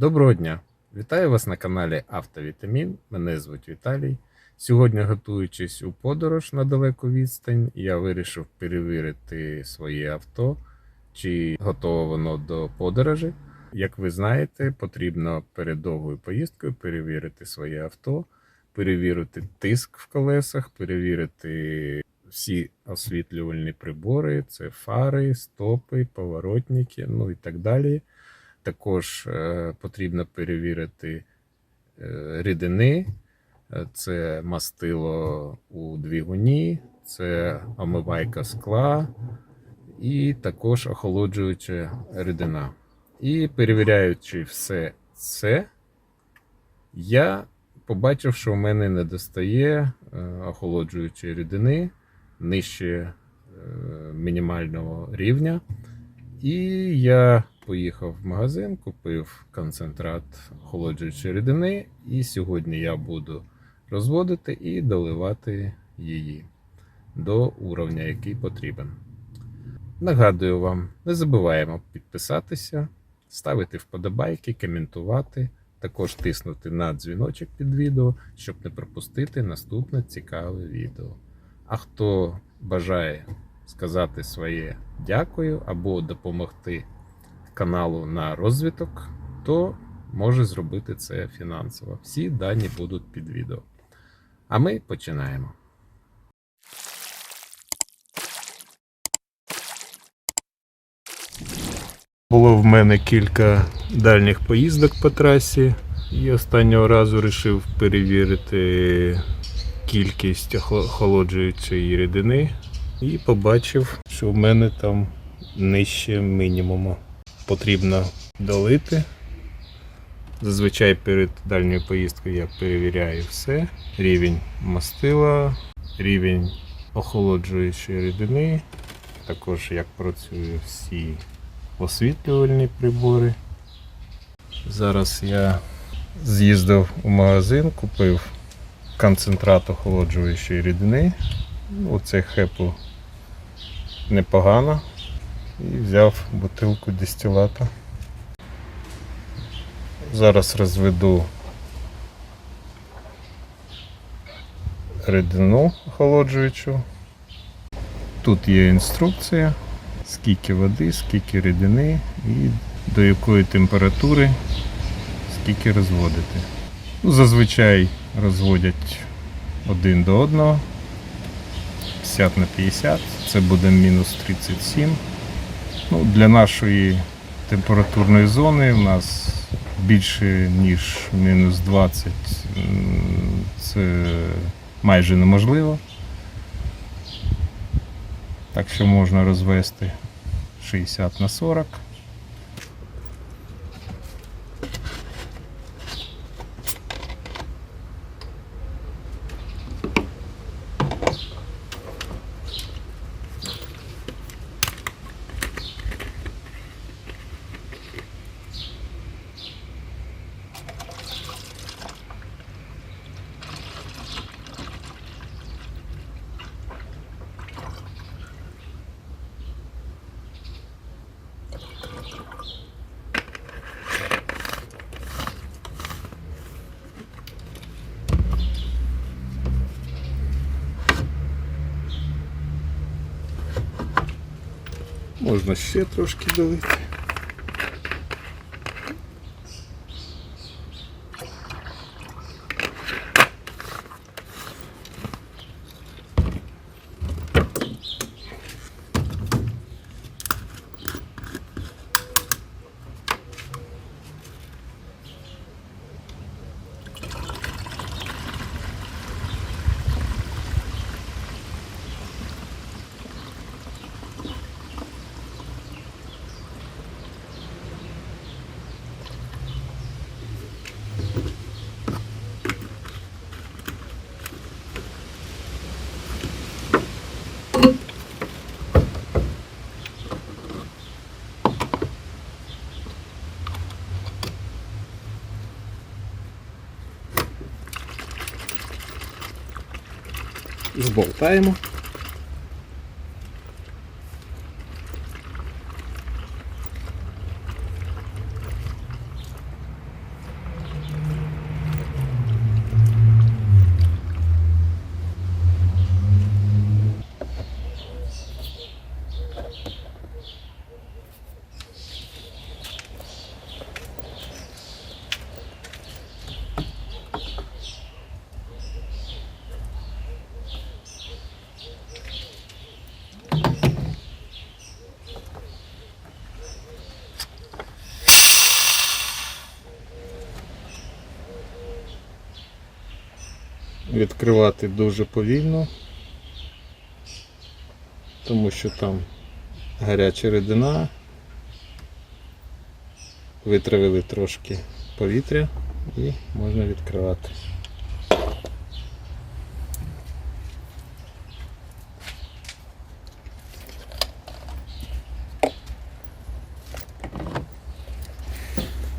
Доброго дня! Вітаю вас на каналі Автовітамін. Мене звуть Віталій. Сьогодні, готуючись у подорож на далеку відстань, я вирішив перевірити своє авто, чи готове воно до подорожі. Як ви знаєте, потрібно перед довгою поїздкою перевірити своє авто, перевірити тиск в колесах, перевірити всі освітлювальні прибори, це фари, стопи, поворотники, ну і так далі. Також е, потрібно перевірити е, рідини, Е, це мастило у двигуні, це омивайка скла і також охолоджуюча рідина. І перевіряючи все це, я побачив, що в мене не достає охолоджуючої рідини нижче мінімального рівня. І я поїхав в магазин, купив концентрат охолоджуючої рідини, і сьогодні я буду розводити і доливати її до уровня, який потрібен. Нагадую вам, не забуваємо підписатися, ставити вподобайки, коментувати, також тиснути на дзвіночок під відео, щоб не пропустити наступне цікаве відео. А хто бажає сказати своє дякую або допомогти каналу на розвиток, то може зробити це фінансово. Всі дані будуть під відео. А ми починаємо. Було в мене кілька дальніх поїздок по трасі, і останнього разу вирішив перевірити кількість охо- охолоджуючої рідини і побачив, що в мене там нижче мінімуму. Потрібно долити. Зазвичай перед дальньою поїздкою я перевіряю все. Рівень мастила, рівень охолоджуючої рідини, також як працюють всі освітлювальні прибори. Зараз я з'їздив у магазин, купив концентрат охолоджуючої рідини. Ну, Оце хепу непогано. І взяв бутилку дистилата. Зараз розведу рідину охолоджуючу. Тут є інструкція, скільки води, скільки рідини і до якої температури скільки розводити. Ну, зазвичай розводять один до одного. 50 на 50, це буде мінус 37. Ну, для нашої температурної зони у нас більше ніж мінус 20 це майже неможливо. Так що можна розвести 60 на 40. Можна ще трошки долити. Зболтаємо. Відкривати дуже повільно, тому що там гаряча рідина. Витравили трошки повітря і можна відкривати.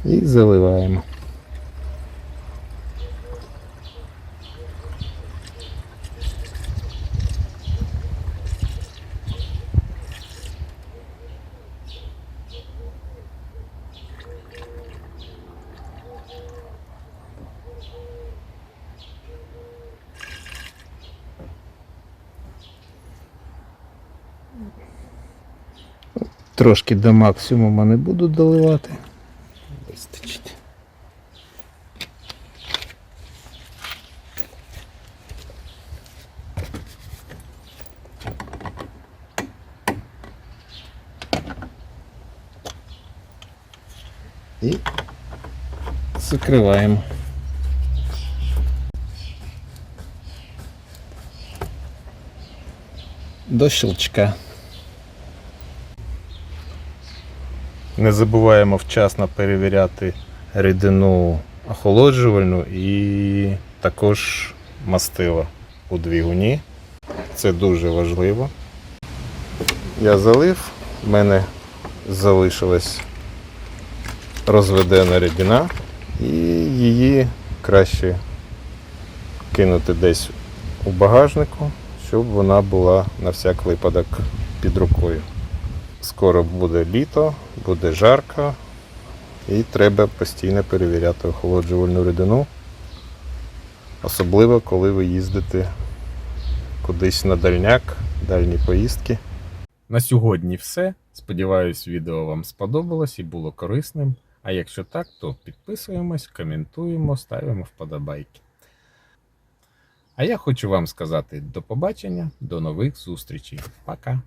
І заливаємо. Трошки до максимуму не буду доливати. Вистачить. І закриваємо. До щелчка. Не забуваємо вчасно перевіряти рідину охолоджувальну і також мастило у двигуні. Це дуже важливо. Я залив, в мене залишилась розведена рідина, і її краще кинути десь у багажнику, щоб вона була на всяк випадок під рукою. Скоро буде літо, буде жарко, і треба постійно перевіряти охолоджувальну рідину. Особливо, коли ви їздите кудись на дальняк, дальні поїздки. На сьогодні все. Сподіваюсь, відео вам сподобалось і було корисним. А якщо так, то підписуємось, коментуємо, ставимо вподобайки. А я хочу вам сказати до побачення, до нових зустрічей. Пока!